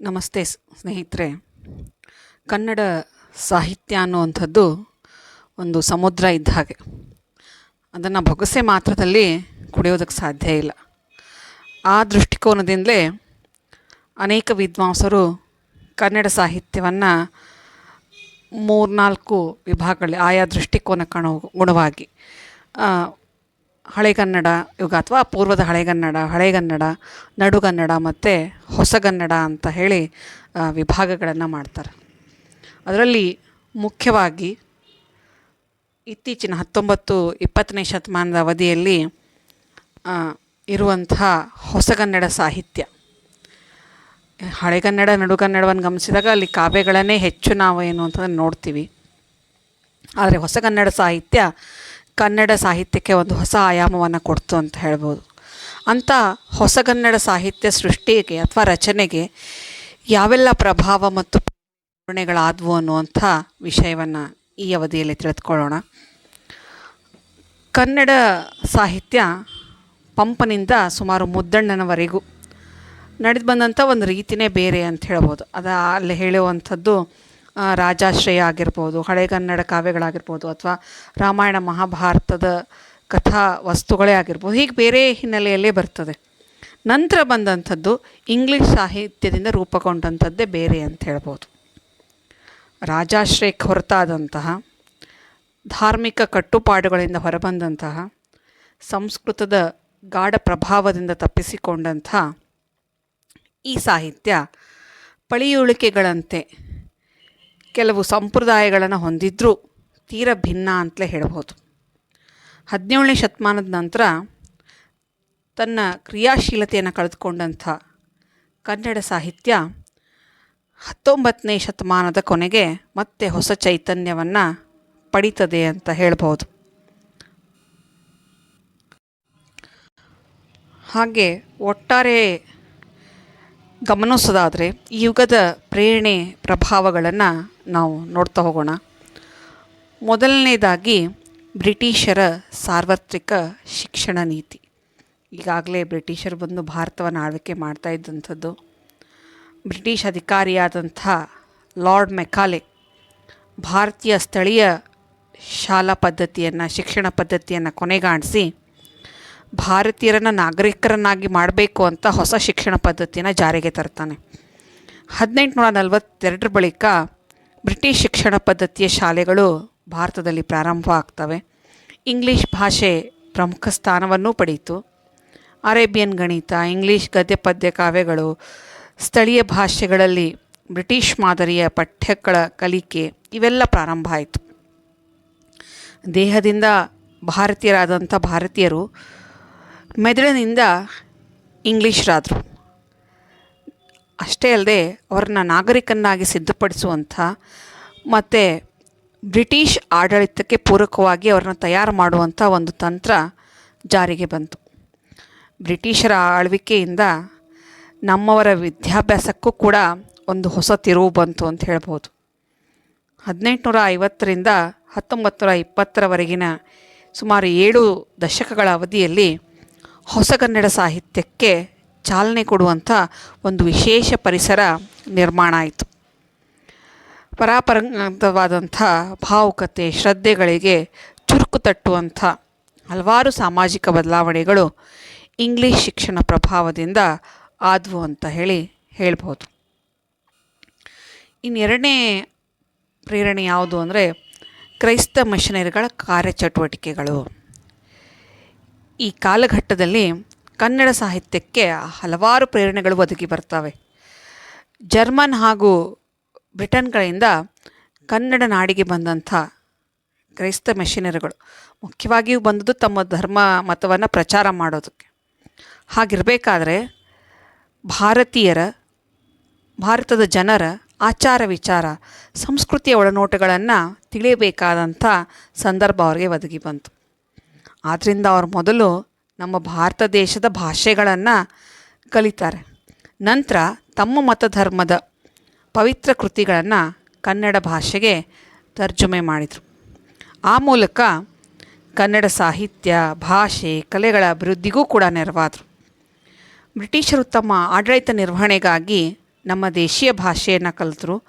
ನಮಸ್ತೆ ಸ್ನೇಹಿತರೆ. ಕನ್ನಡ ಸಾಹಿತ್ಯ ಅನ್ನುವಂಥದ್ದು ಒಂದು ಸಮುದ್ರ ಇದ್ದ ಹಾಗೆ. ಅದನ್ನು ಬೊಗಸೆ ಮಾತ್ರದಲ್ಲಿ ಕುಡಿಯೋದಕ್ಕೆ ಸಾಧ್ಯ ಇಲ್ಲ. ಆ ದೃಷ್ಟಿಕೋನದಿಂದಲೇ ಅನೇಕ ವಿದ್ವಾಂಸರು ಕನ್ನಡ ಸಾಹಿತ್ಯವನ್ನು ಮೂರ್ನಾಲ್ಕು ವಿಭಾಗಗಳಲ್ಲಿ ಆಯಾ ದೃಷ್ಟಿಕೋನಕ್ಕನು ಗುಣವಾಗಿ ಆ, ಹಳೆಗನ್ನಡ ಯುಗ ಅಥವಾ ಪೂರ್ವದ ಹಳೆಗನ್ನಡ ಹಳೆಗನ್ನಡ ನಡುಗನ್ನಡ ಮತ್ತು ಹೊಸಗನ್ನಡ ಅಂತ ಹೇಳಿ ವಿಭಾಗಗಳನ್ನು ಮಾಡ್ತಾರೆ. ಅದರಲ್ಲಿ ಮುಖ್ಯವಾಗಿ ಇತ್ತೀಚಿನ ಹತ್ತೊಂಬತ್ತು, ಇಪ್ಪತ್ತನೇ ಶತಮಾನದ ಅವಧಿಯಲ್ಲಿ ಇರುವಂತಹ ಹೊಸಗನ್ನಡ ಸಾಹಿತ್ಯ. ಹಳೆಗನ್ನಡ ನಡುಗನ್ನಡವನ್ನು ಗಮನಿಸಿದಾಗ ಅಲ್ಲಿ ಕಾವ್ಯಗಳನ್ನೇ ಹೆಚ್ಚು ನಾವು ಏನು ಅಂತಂದ್ರೆ ನೋಡ್ತೀವಿ. ಆದರೆ ಹೊಸಗನ್ನಡ ಸಾಹಿತ್ಯ ಕನ್ನಡ ಸಾಹಿತ್ಯಕ್ಕೆ ಒಂದು ಹೊಸ ಆಯಾಮವನ್ನು ಕೊಡ್ತು ಅಂತ ಹೇಳ್ಬೋದು. ಅಂಥ ಹೊಸಗನ್ನಡ ಸಾಹಿತ್ಯ ಸೃಷ್ಟಿಗೆ ಅಥವಾ ರಚನೆಗೆ ಯಾವೆಲ್ಲ ಪ್ರಭಾವ ಮತ್ತು ಪ್ರೇರಣೆಗಳಾದವು ಅನ್ನುವಂಥ ವಿಷಯವನ್ನು ಈ ಅವಧಿಯಲ್ಲಿ ತಿಳಿದುಕೊಳ್ಳೋಣ. ಕನ್ನಡ ಸಾಹಿತ್ಯ ಪಂಪನಿಂದ ಸುಮಾರು ಮುದ್ದಣ್ಣನವರೆಗೂ ನಡೆದು ಬಂದಂಥ ಒಂದು ರೀತಿನೇ ಬೇರೆ ಅಂತ ಹೇಳ್ಬೋದು. ಅದು ಅಲ್ಲಿ ಹೇಳುವಂಥದ್ದು ರಾಜಾಶ್ರಯ ಆಗಿರ್ಬೋದು ಹಳೆಗನ್ನಡ ಕಾವ್ಯಗಳಾಗಿರ್ಬೋದು, ಅಥವಾ ರಾಮಾಯಣ ಮಹಾಭಾರತದ ಕಥಾ ವಸ್ತುಗಳೇ ಆಗಿರ್ಬೋದು, ಹೀಗೆ ಬೇರೆ ಹಿನ್ನೆಲೆಯಲ್ಲೇ ಬರ್ತದೆ. ನಂತರ ಬಂದಂಥದ್ದು ಇಂಗ್ಲೀಷ್ ಸಾಹಿತ್ಯದಿಂದ ರೂಪುಗೊಂಡಂಥದ್ದೇ ಬೇರೆ ಅಂತ ಹೇಳ್ಬೋದು. ರಾಜಾಶ್ರಯಕ್ಕೆ ಹೊರತಾದಂತಹ, ಧಾರ್ಮಿಕ ಕಟ್ಟುಪಾಡುಗಳಿಂದ ಹೊರಬಂದಂತಹ, ಸಂಸ್ಕೃತದ ಗಾಢ ಪ್ರಭಾವದಿಂದ ತಪ್ಪಿಸಿಕೊಂಡಂಥ ಈ ಸಾಹಿತ್ಯ ಪಳಿಯುಳಿಕೆಗಳಂತೆ ಕೆಲವು ಸಂಪ್ರದಾಯಗಳನ್ನು ಹೊಂದಿದ್ದರೂ ತೀರ ಭಿನ್ನ ಅಂತಲೇ ಹೇಳ್ಬೋದು. ಹದಿನೇಳನೇ ಶತಮಾನದ ನಂತರ ತನ್ನ ಕ್ರಿಯಾಶೀಲತೆಯನ್ನು ಕಳೆದುಕೊಂಡಂಥ ಕನ್ನಡ ಸಾಹಿತ್ಯ ಹತ್ತೊಂಬತ್ತನೇ ಶತಮಾನದ ಕೊನೆಗೆ ಮತ್ತೆ ಹೊಸ ಚೈತನ್ಯವನ್ನು ಪಡೀತದೆ ಅಂತ ಹೇಳ್ಬೋದು. ಹಾಗೆ ಒಟ್ಟಾರೆ ಗಮನಿಸೋದಾದರೆ ಈ ಯುಗದ ಪ್ರೇರಣೆ ಪ್ರಭಾವಗಳನ್ನು ನಾವು ನೋಡ್ತಾ ಹೋಗೋಣ. ಮೊದಲನೇದಾಗಿ ಬ್ರಿಟಿಷರ ಸಾರ್ವತ್ರಿಕ ಶಿಕ್ಷಣ ನೀತಿ. ಈಗಾಗಲೇ ಬ್ರಿಟಿಷರು ಬಂದು ಭಾರತವನ್ನು ಆಳ್ವಿಕೆ ಮಾಡ್ತಾ ಇದ್ದಂಥದ್ದು. ಬ್ರಿಟಿಷ್ ಅಧಿಕಾರಿಯಾದಂಥ ಲಾರ್ಡ್ ಮೆಕಾಲೆ ಭಾರತೀಯ ಸ್ಥಳೀಯ ಶಾಲಾ ಪದ್ಧತಿಯನ್ನು, ಶಿಕ್ಷಣ ಪದ್ಧತಿಯನ್ನು ಕೊನೆಗಾಣಿಸಿ ಭಾರತೀಯರನ್ನು ನಾಗರಿಕರನ್ನಾಗಿ ಮಾಡಬೇಕು ಅಂತ ಹೊಸ ಶಿಕ್ಷಣ ಪದ್ಧತಿಯನ್ನು ಜಾರಿಗೆ ತರ್ತಾನೆ. ಹದಿನೆಂಟುನೂರ ನಲವತ್ತೆರಡರ ಬಳಿಕ ಬ್ರಿಟಿಷ್ ಶಿಕ್ಷಣ ಪದ್ಧತಿಯ ಶಾಲೆಗಳು ಭಾರತದಲ್ಲಿ ಪ್ರಾರಂಭ ಆಗ್ತವೆ ಇಂಗ್ಲೀಷ್ ಭಾಷೆ ಪ್ರಮುಖ ಸ್ಥಾನವನ್ನು ಪಡೆಯಿತು. ಅರೇಬಿಯನ್ ಗಣಿತ, ಇಂಗ್ಲೀಷ್ ಗದ್ಯ ಪದ್ಯ ಕಾವ್ಯಗಳು, ಸ್ಥಳೀಯ ಭಾಷೆಗಳಲ್ಲಿ ಬ್ರಿಟಿಷ್ ಮಾದರಿಯ ಪಠ್ಯಗಳ ಕಲಿಕೆ ಇವೆಲ್ಲ ಪ್ರಾರಂಭ ಆಯಿತು. ದೇಹದಿಂದ ಭಾರತೀಯರಾದಂಥ ಭಾರತೀಯರು ಮೆದುಳಿನಿಂದ ಇಂಗ್ಲೀಷರಾದರು ಅಷ್ಟೇ ಅಲ್ಲದೆ ಅವ್ರನ್ನ ನಾಗರಿಕನ್ನಾಗಿ ಸಿದ್ಧಪಡಿಸುವಂಥ ಮತ್ತು ಬ್ರಿಟಿಷ್ ಆಡಳಿತಕ್ಕೆ ಪೂರಕವಾಗಿ ಅವ್ರನ್ನ ತಯಾರು ಮಾಡುವಂಥ ಒಂದು ತಂತ್ರ ಜಾರಿಗೆ ಬಂತು. ಬ್ರಿಟಿಷರ ಆಳ್ವಿಕೆಯಿಂದ ನಮ್ಮವರ ವಿದ್ಯಾಭ್ಯಾಸಕ್ಕೂ ಕೂಡ ಒಂದು ಹೊಸ ತಿರುವು ಬಂತು ಅಂತ ಹೇಳ್ಬೋದು. ಹದಿನೆಂಟುನೂರ ಐವತ್ತರಿಂದ ಹತ್ತೊಂಬತ್ತು ನೂರ ಇಪ್ಪತ್ತರವರೆಗಿನ ಸುಮಾರು ಏಳು ದಶಕಗಳ ಅವಧಿಯಲ್ಲಿ ಹೊಸಗನ್ನಡ ಸಾಹಿತ್ಯಕ್ಕೆ ಚಾಲನೆ ಕೊಡುವಂಥ ಒಂದು ವಿಶೇಷ ಪರಿಸರ ನಿರ್ಮಾಣ ಆಯಿತು. ಪರಾಪರಂಗತವಾದಂಥ ಭಾವುಕತೆ, ಶ್ರದ್ಧೆಗಳಿಗೆ ಚುರುಕು ತಟ್ಟುವಂಥ ಹಲವಾರು ಸಾಮಾಜಿಕ ಬದಲಾವಣೆಗಳು ಇಂಗ್ಲೀಷ್ ಶಿಕ್ಷಣ ಪ್ರಭಾವದಿಂದ ಆದವು ಅಂತ ಹೇಳಿ ಹೇಳ್ಬೋದು. ಇನ್ನೆರಡನೇ ಪ್ರೇರಣೆ ಯಾವುದು ಅಂದರೆ ಕ್ರೈಸ್ತ ಮಿಷನರಿಗಳ ಕಾರ್ಯಚಟುವಟಿಕೆಗಳು. ಈ ಕಾಲಘಟ್ಟದಲ್ಲಿ ಕನ್ನಡ ಸಾಹಿತ್ಯಕ್ಕೆ ಹಲವಾರು ಪ್ರೇರಣೆಗಳು ಒದಗಿ ಬರ್ತವೆ. ಜರ್ಮನ್ ಹಾಗೂ ಬ್ರಿಟನ್ಗಳಿಂದ ಕನ್ನಡ ನಾಡಿಗೆ ಬಂದಂಥ ಕ್ರೈಸ್ತ ಮೆಷಿನರಿಗಳು. ಮುಖ್ಯವಾಗಿಯೂ ಬಂದದ್ದು ತಮ್ಮ ಧರ್ಮ ಮತವನ್ನು ಪ್ರಚಾರ ಮಾಡೋದಕ್ಕೆ. ಹಾಗಿರಬೇಕಾದ್ರೆ ಭಾರತೀಯರ, ಭಾರತದ ಜನರ ಆಚಾರ ವಿಚಾರ, ಸಂಸ್ಕೃತಿಯ ಒಳನೋಟಗಳನ್ನು ತಿಳಿಯಬೇಕಾದಂಥ ಸಂದರ್ಭ ಅವರಿಗೆ ಒದಗಿ ಬಂತು. ಆದ್ದರಿಂದ ಅವರು ಮೊದಲು ನಮ್ಮ ಭಾರತ ದೇಶದ ಭಾಷೆಗಳನ್ನು ಕಲಿತಾರೆ. ನಂತರ ತಮ್ಮ ಮತಧರ್ಮದ ಪವಿತ್ರ ಕೃತಿಗಳನ್ನು ಕನ್ನಡ ಭಾಷೆಗೆ ತರ್ಜುಮೆ ಮಾಡಿದರು. ಆ ಮೂಲಕ ಕನ್ನಡ ಸಾಹಿತ್ಯ, ಭಾಷೆ, ಕಲೆಗಳ ಅಭಿವೃದ್ಧಿಗೂ ಕೂಡ ನೆರವಾದರು. ಬ್ರಿಟಿಷರು ತಮ್ಮ ಆಡಳಿತ ನಿರ್ವಹಣೆಗಾಗಿ ನಮ್ಮ ದೇಶೀಯ ಭಾಷೆಯನ್ನು ಕಲಿತರು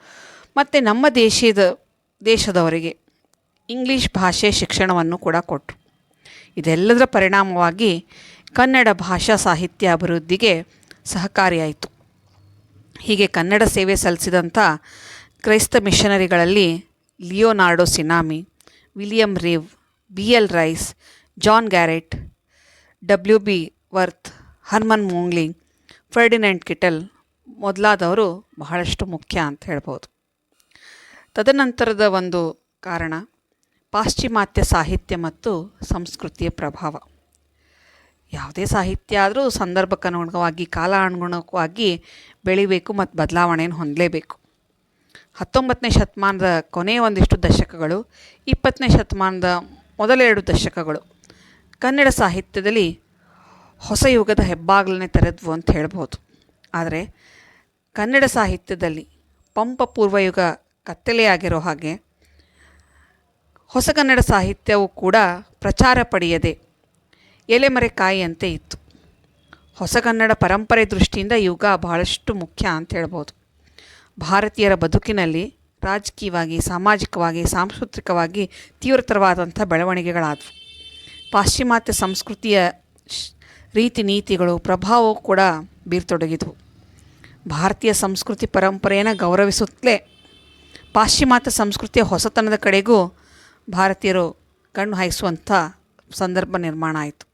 ಮತ್ತು ನಮ್ಮ ದೇಶದ, ದೇಶದವರಿಗೆ ಇಂಗ್ಲೀಷ್ ಭಾಷೆ ಶಿಕ್ಷಣವನ್ನು ಕೂಡ ಕೊಟ್ಟರು ಇದೆಲ್ಲದರ ಪರಿಣಾಮವಾಗಿ ಕನ್ನಡ ಭಾಷಾ ಸಾಹಿತ್ಯ ಅಭಿವೃದ್ಧಿಗೆ ಸಹಕಾರಿಯಾಯಿತು. ಹೀಗೆ ಕನ್ನಡ ಸೇವೆ ಸಲ್ಲಿಸಿದಂಥ ಕ್ರೈಸ್ತ ಮಿಷನರಿಗಳಲ್ಲಿ Leonardo Cinnami, William Reeve, B L Rice, John Garrett, W B Wurth, Hermann Moegling Ferdinand Kittel ಮೊದಲಾದವರು ಬಹಳಷ್ಟು ಮುಖ್ಯ ಅಂತ ಹೇಳ್ಬೋದು. ತದನಂತರದ ಒಂದು ಕಾರಣ ಪಾಶ್ಚಿಮಾತ್ಯ ಸಾಹಿತ್ಯ ಮತ್ತು ಸಂಸ್ಕೃತಿಯ ಪ್ರಭಾವ. ಯಾವುದೇ ಸಾಹಿತ್ಯ ಆದರೂ ಸಂದರ್ಭಕ್ಕನುಗುಣವಾಗಿ ಕಾಲಾನುಗುಣವಾಗಿ ಬೆಳಿಬೇಕು ಮತ್ತು ಬದಲಾವಣೆಯನ್ನು ಹೊಂದಲೇಬೇಕು. ಹತ್ತೊಂಬತ್ತನೇ ಶತಮಾನದ ಕೊನೆಯ ಒಂದಿಷ್ಟು ದಶಕಗಳು, ಇಪ್ಪತ್ತನೇ ಶತಮಾನದ ಮೊದಲೆರಡು ದಶಕಗಳು. ಕನ್ನಡ ಸಾಹಿತ್ಯದಲ್ಲಿ ಹೊಸ ಯುಗದ ಹೆಬ್ಬಾಗಲನ್ನೇ ತೆರೆದ್ವು ಅಂತ ಹೇಳ್ಬೋದು. ಆದರೆ ಕನ್ನಡ ಸಾಹಿತ್ಯದಲ್ಲಿ ಪಂಪ ಪೂರ್ವಯುಗ ಕತ್ತಲೆಯಾಗಿರೋ ಹಾಗೆ ಹೊಸಗನ್ನಡ ಸಾಹಿತ್ಯವು ಕೂಡ ಪ್ರಚಾರ ಪಡೆಯದೆ ಎಲೆಮರೆಕಾಯಿಯಂತೆ ಇತ್ತು. ಹೊಸಗನ್ನಡ ಪರಂಪರೆ ದೃಷ್ಟಿಯಿಂದ ಯುಗ ಬಹಳಷ್ಟು ಮುಖ್ಯ ಅಂತ ಹೇಳ್ಬೋದು. ಭಾರತೀಯರ ಬದುಕಿನಲ್ಲಿ ರಾಜಕೀಯವಾಗಿ, ಸಾಮಾಜಿಕವಾಗಿ, ಸಾಂಸ್ಕೃತಿಕವಾಗಿ ತೀವ್ರತರವಾದಂಥ ಬೆಳವಣಿಗೆಗಳಾದವು. ಪಾಶ್ಚಿಮಾತ್ಯ ಸಂಸ್ಕೃತಿಯ ರೀತಿ ನೀತಿಗಳು, ಪ್ರಭಾವವು ಕೂಡ ಬೀರ್ತೊಡಗಿದವು. ಭಾರತೀಯ ಸಂಸ್ಕೃತಿ ಪರಂಪರೆಯನ್ನು ಗೌರವಿಸುತ್ತಲೇ ಪಾಶ್ಚಿಮಾತ್ಯ ಸಂಸ್ಕೃತಿಯ ಹೊಸತನದ ಕಡೆಗೂ ಭಾರತೀಯರು ಕಣ್ಣು ಹಾಯಿಸುವಂಥ ಸಂದರ್ಭ ನಿರ್ಮಾಣ ಆಯಿತು.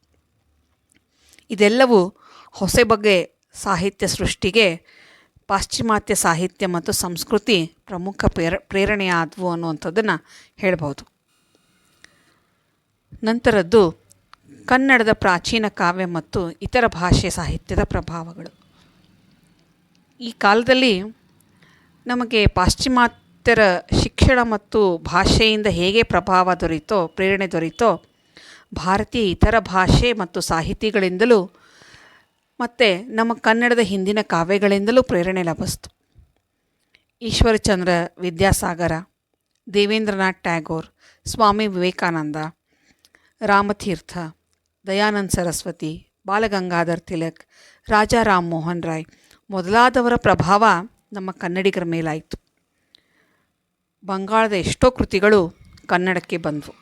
ಇದೆಲ್ಲವೂ ಹೊಸ ಬಗೆ ಸಾಹಿತ್ಯ ಸೃಷ್ಟಿಗೆ ಪಾಶ್ಚಿಮಾತ್ಯ ಸಾಹಿತ್ಯ ಮತ್ತು ಸಂಸ್ಕೃತಿ ಪ್ರಮುಖ ಪ್ರೇರ, ಪ್ರೇರಣೆಯಾದವು ಅನ್ನುವಂಥದ್ದನ್ನು ಹೇಳ್ಬೋದು. ನಂತರದ್ದು ಕನ್ನಡದ ಪ್ರಾಚೀನ ಕಾವ್ಯ ಮತ್ತು ಇತರ ಭಾಷೆ ಸಾಹಿತ್ಯದ ಪ್ರಭಾವಗಳು. ಈ ಕಾಲದಲ್ಲಿ ನಮಗೆ ಪಾಶ್ಚಿಮಾತ್ಯರ ಶಿಕ್ಷಣ ಮತ್ತು ಭಾಷೆಯಿಂದ ಹೇಗೆ ಪ್ರಭಾವ ದೊರೀತೋ, ಪ್ರೇರಣೆ ದೊರೀತೋ, ಭಾರತೀಯ ಇತರ ಭಾಷೆ ಮತ್ತು ಸಾಹಿತಿಗಳಿಂದಲೂ ಮತ್ತು ನಮ್ಮ ಕನ್ನಡದ ಹಿಂದಿನ ಕಾವ್ಯಗಳಿಂದಲೂ ಪ್ರೇರಣೆ ಲಭಿಸ್ತು. ಈಶ್ವರಚಂದ್ರ ವಿದ್ಯಾಸಾಗರ, ದೇವೇಂದ್ರನಾಥ್ ಟ್ಯಾಗೋರ್, ಸ್ವಾಮಿ ವಿವೇಕಾನಂದ, ರಾಮತೀರ್ಥ, ದಯಾನಂದ ಸರಸ್ವತಿ, ಬಾಲಗಂಗಾಧರ್ ತಿಲಕ್ ರಾಜಾ ರಾಮ್ ಮೋಹನ್ ರಾಯ್ ಮೊದಲಾದವರ ಪ್ರಭಾವ ನಮ್ಮ ಕನ್ನಡಿಗರ ಮೇಲಾಯಿತು. ಬಂಗಾಳದ ಎಷ್ಟೋ ಕೃತಿಗಳು ಕನ್ನಡಕ್ಕೆ ಬಂದವು.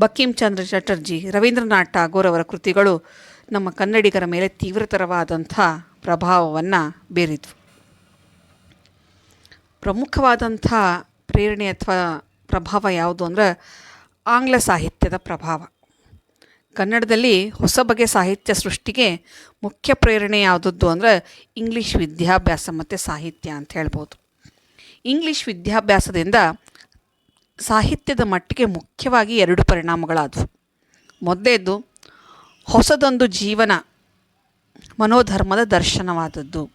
ಬಕ್ಕಿಂಚಂದ್ರ ಚಂದ್ರ ಚಟರ್ಜಿ, ರವೀಂದ್ರನಾಥ್ ಟಾಗೋರ್ ಅವರ ಕೃತಿಗಳು ನಮ್ಮ ಕನ್ನಡಿಗರ ಮೇಲೆ ತೀವ್ರತರವಾದಂಥ ಪ್ರಭಾವವನ್ನು ಬೀರಿದ್ವು. ಪ್ರಮುಖವಾದಂಥ ಪ್ರೇರಣೆ ಅಥವಾ ಪ್ರಭಾವ ಯಾವುದು ಅಂದರೆ ಆಂಗ್ಲ ಸಾಹಿತ್ಯದ ಪ್ರಭಾವ. ಕನ್ನಡದಲ್ಲಿ ಹೊಸ ಬಗೆ ಸಾಹಿತ್ಯ ಸೃಷ್ಟಿಗೆ ಮುಖ್ಯ ಪ್ರೇರಣೆ ಯಾವುದದ್ದು ಅಂದರೆ ಇಂಗ್ಲೀಷ್ ವಿದ್ಯಾಭ್ಯಾಸ ಮತ್ತು ಸಾಹಿತ್ಯ ಅಂತ ಹೇಳ್ಬೋದು. ಇಂಗ್ಲೀಷ್ ವಿದ್ಯಾಭ್ಯಾಸದಿಂದ ಸಾಹಿತ್ಯದ ಮಟ್ಟಿಗೆ ಮುಖ್ಯವಾಗಿ ಎರಡು ಪರಿಣಾಮಗಳಾದವು. ಮೊದಲೇದು ಹೊಸದೊಂದು ಜೀವನ ಮನೋಧರ್ಮದ ದರ್ಶನವಾದದ್ದು.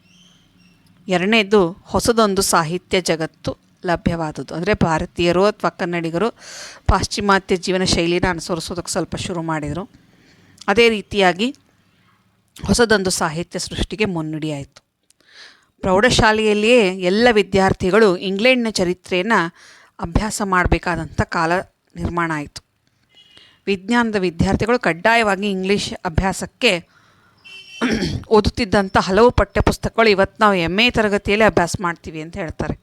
ಎರಡನೇದು ಹೊಸದೊಂದು ಸಾಹಿತ್ಯ ಜಗತ್ತು ಲಭ್ಯವಾದದ್ದು. ಅಂದರೆ ಭಾರತೀಯರು ಅಥವಾ ಕನ್ನಡಿಗರು ಪಾಶ್ಚಿಮಾತ್ಯ ಜೀವನ ಶೈಲಿನ ಅನುಸರಿಸೋದಕ್ಕೆ ಸ್ವಲ್ಪ ಶುರು ಮಾಡಿದರು. ಅದೇ ರೀತಿಯಾಗಿ ಹೊಸದೊಂದು ಸಾಹಿತ್ಯ ಸೃಷ್ಟಿಗೆ ಮುನ್ನುಡಿಯಾಯಿತು. ಪ್ರೌಢಶಾಲೆಯಲ್ಲಿಯೇ ಎಲ್ಲ ವಿದ್ಯಾರ್ಥಿಗಳು ಇಂಗ್ಲೆಂಡ್ನ ಚರಿತ್ರೆಯನ್ನು ಅಭ್ಯಾಸ ಮಾಡಬೇಕಾದಂಥ ಕಾಲ ನಿರ್ಮಾಣ ಆಯಿತು. ವಿಜ್ಞಾನದ ವಿದ್ಯಾರ್ಥಿಗಳು ಕಡ್ಡಾಯವಾಗಿ ಇಂಗ್ಲೀಷ್ ಅಭ್ಯಾಸಕ್ಕೆ ಓದುತ್ತಿದ್ದಂಥ ಹಲವು ಪಠ್ಯಪುಸ್ತಕಗಳು ಇವತ್ತು ನಾವು ಎಂ ಎ ತರಗತಿಯಲ್ಲಿ ಅಭ್ಯಾಸ ಮಾಡ್ತೀವಿ ಅಂತ ಹೇಳ್ತಾರೆ.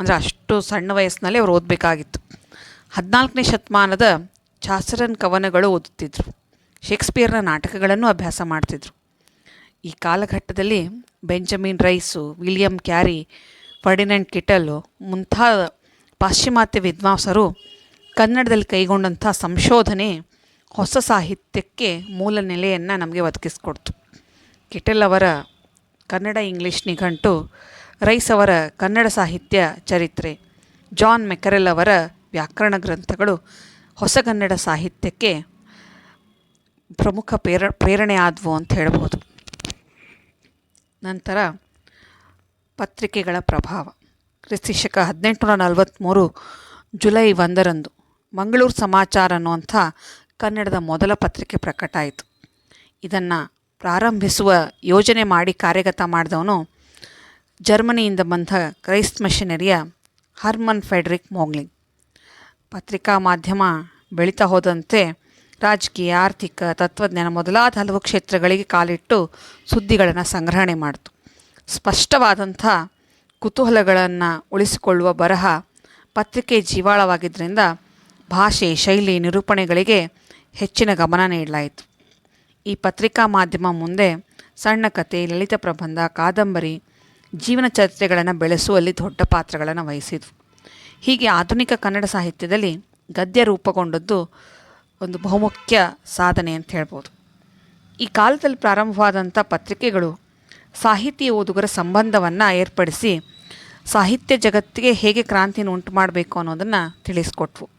ಅಂದರೆ ಅಷ್ಟು ಸಣ್ಣ ವಯಸ್ಸಿನಲ್ಲಿ ಅವ್ರು ಓದಬೇಕಾಗಿತ್ತು. ಹದಿನಾಲ್ಕನೇ ಶತಮಾನದ ಚಾಸರನ್ ಕವನಗಳು ಓದುತ್ತಿದ್ದರು ಶೇಕ್ಸ್ಪಿಯರ್ನ ನಾಟಕಗಳನ್ನು ಅಭ್ಯಾಸ ಮಾಡ್ತಿದ್ರು. ಈ ಕಾಲಘಟ್ಟದಲ್ಲಿ Benjamin Rice, William Carey Ferdinand Kittel ಮುಂತಾದ ಪಾಶ್ಚಿಮಾತ್ಯ ವಿದ್ವಾಂಸರು ಕನ್ನಡದಲ್ಲಿ ಕೈಗೊಂಡಂಥ ಸಂಶೋಧನೆ ಹೊಸ ಸಾಹಿತ್ಯಕ್ಕೆ ಮೂಲ ನೆಲೆಯನ್ನು ನಮಗೆ ಒದಗಿಸ್ಕೊಡ್ತು. ಕಿಟಲ್ ಅವರ ಕನ್ನಡ ಇಂಗ್ಲೀಷ್ ನಿಘಂಟು, ರೈಸ್ ಅವರ ಕನ್ನಡ ಸಾಹಿತ್ಯ ಚರಿತ್ರೆ, ಜಾನ್ ಮೆಕರೆಲ್ ಅವರ ವ್ಯಾಕರಣ ಗ್ರಂಥಗಳು ಹೊಸಗನ್ನಡ ಸಾಹಿತ್ಯಕ್ಕೆ ಪ್ರಮುಖ ಪ್ರೇರ, ಪ್ರೇರಣೆ ಆದವು ಅಂತ ಹೇಳ್ಬೋದು ನಂತರ ಪತ್ರಿಕೆಗಳ ಪ್ರಭಾವ. ಕ್ರಿಸ್ತಿಶಕ ಹದಿನೆಂಟುನೂರ ನಲವತ್ತ್ಮೂರು ಜುಲೈ ಒಂದರಂದು ಮಂಗಳೂರು ಸಮಾಚಾರ ಅನ್ನುವಂಥ ಕನ್ನಡದ ಮೊದಲ ಪತ್ರಿಕೆ ಪ್ರಕಟ ಆಯಿತು. ಇದನ್ನು ಪ್ರಾರಂಭಿಸುವ ಯೋಜನೆ ಮಾಡಿ ಕಾರ್ಯಗತ ಮಾಡಿದವನು ಜರ್ಮನಿಯಿಂದ ಬಂದ ಕ್ರೈಸ್ತ್ ಮಿಷನರಿಯ ಹರ್ಮನ್ ಫೆಡ್ರಿಕ್ ಮೋಗ್ಲಿಂಗ್. ಪತ್ರಿಕಾ ಮಾಧ್ಯಮ ಬೆಳೀತಾ ಹೋದಂತೆ ರಾಜಕೀಯ, ಆರ್ಥಿಕ, ತತ್ವಜ್ಞಾನ ಮೊದಲಾದ ಹಲವು ಕ್ಷೇತ್ರಗಳಿಗೆ ಕಾಲಿಟ್ಟು ಸುದ್ದಿಗಳನ್ನು ಸಂಗ್ರಹಣೆ ಮಾಡಿತು. ಸ್ಪಷ್ಟವಾದಂಥ ಕುತೂಹಲಗಳನ್ನು ಉಳಿಸಿಕೊಳ್ಳುವ ಬರಹ ಪತ್ರಿಕೆ ಜೀವಾಳವಾಗಿದ್ದರಿಂದ ಭಾಷೆ, ಶೈಲಿ, ನಿರೂಪಣೆಗಳಿಗೆ ಹೆಚ್ಚಿನ ಗಮನ ನೀಡಲಾಯಿತು. ಈ ಪತ್ರಿಕಾ ಮಾಧ್ಯಮ ಮುಂದೆ ಸಣ್ಣ ಕತೆ, ಲಲಿತ ಪ್ರಬಂಧ, ಕಾದಂಬರಿ, ಜೀವನ ಚರಿತ್ರೆಗಳನ್ನು ಬೆಳೆಸುವಲ್ಲಿ ದೊಡ್ಡ ಪಾತ್ರಗಳನ್ನು ವಹಿಸಿದ್ವು. ಹೀಗೆ ಆಧುನಿಕ ಕನ್ನಡ ಸಾಹಿತ್ಯದಲ್ಲಿ ಗದ್ಯ ರೂಪುಗೊಂಡದ್ದು ಒಂದು ಬಹುಮುಖ್ಯ ಸಾಧನೆ ಅಂತ ಹೇಳ್ಬೋದು. ಈ ಕಾಲದಲ್ಲಿ ಪ್ರಾರಂಭವಾದಂಥ ಪತ್ರಿಕೆಗಳು ಸಾಹಿತಿ ಓದುಗರ ಸಂಬಂಧವನ್ನು ಏರ್ಪಡಿಸಿ ಸಾಹಿತ್ಯ ಜಗತ್ತಿಗೆ ಹೇಗೆ ಕ್ರಾಂತಿಯನ್ನು ಉಂಟು ಮಾಡಬೇಕು ಅನ್ನೋದನ್ನು ತಿಳಿಸ್ಕೊಟ್ವು.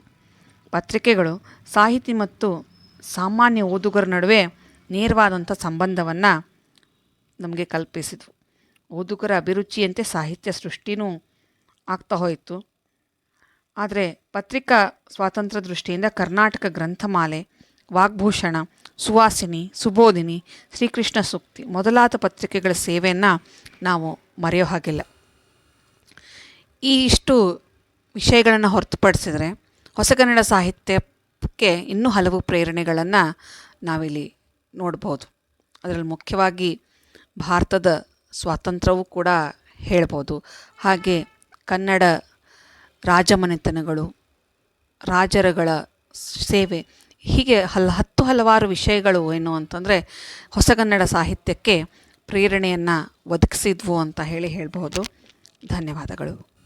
ಪತ್ರಿಕೆಗಳು ಸಾಹಿತಿ ಮತ್ತು ಸಾಮಾನ್ಯ ಓದುಗರ ನಡುವೆ ನೇರವಾದಂಥ ಸಂಬಂಧವನ್ನು ನಮಗೆ ಕಲ್ಪಿಸಿದ್ವು. ಓದುಗರ ಅಭಿರುಚಿಯಂತೆ ಸಾಹಿತ್ಯ ಸೃಷ್ಟಿನೂ ಆಗ್ತಾ ಹೋಯಿತು. ಆದರೆ ಪತ್ರಿಕಾ ಸ್ವಾತಂತ್ರ್ಯ ದೃಷ್ಟಿಯಿಂದ ಕರ್ನಾಟಕ ಗ್ರಂಥಮಾಲೆ, ವಾಗ್ಭೂಷಣ, ಸುವಾಸಿನಿ, ಸುಬೋಧಿನಿ, ಶ್ರೀಕೃಷ್ಣ ಸೂಕ್ತಿ ಮೊದಲಾದ ಪತ್ರಿಕೆಗಳ ಸೇವೆಯನ್ನು ನಾವು ಮರೆಯೋ ಹಾಗಿಲ್ಲ. ಈ ಇಷ್ಟು ವಿಷಯಗಳನ್ನು ಹೊರತುಪಡಿಸಿದರೆ ಹೊಸಗನ್ನಡ ಸಾಹಿತ್ಯಕ್ಕೆ ಇನ್ನೂ ಹಲವು ಪ್ರೇರಣೆಗಳನ್ನು ನಾವಿಲ್ಲಿ ನೋಡ್ಬೋದು. ಅದರಲ್ಲಿ ಮುಖ್ಯವಾಗಿ ಭಾರತದ ಸ್ವಾತಂತ್ರ್ಯವೂ ಕೂಡ ಹೇಳ್ಬೋದು. ಹಾಗೆ ಕನ್ನಡ ರಾಜಮನೆತನಗಳು, ರಾಜರುಗಳ ಸೇವೆ. ಹೀಗೆ ಹಲ್, ಹತ್ತು ಹಲವಾರು ವಿಷಯಗಳು ಏನು ಅಂತಂದರೆ ಹೊಸಗನ್ನಡ ಸಾಹಿತ್ಯಕ್ಕೆ ಪ್ರೇರಣೆಯನ್ನು ಒದಗಿಸಿದ್ವು ಅಂತ ಹೇಳಿ ಹೇಳಬಹುದು. ಧನ್ಯವಾದಗಳು.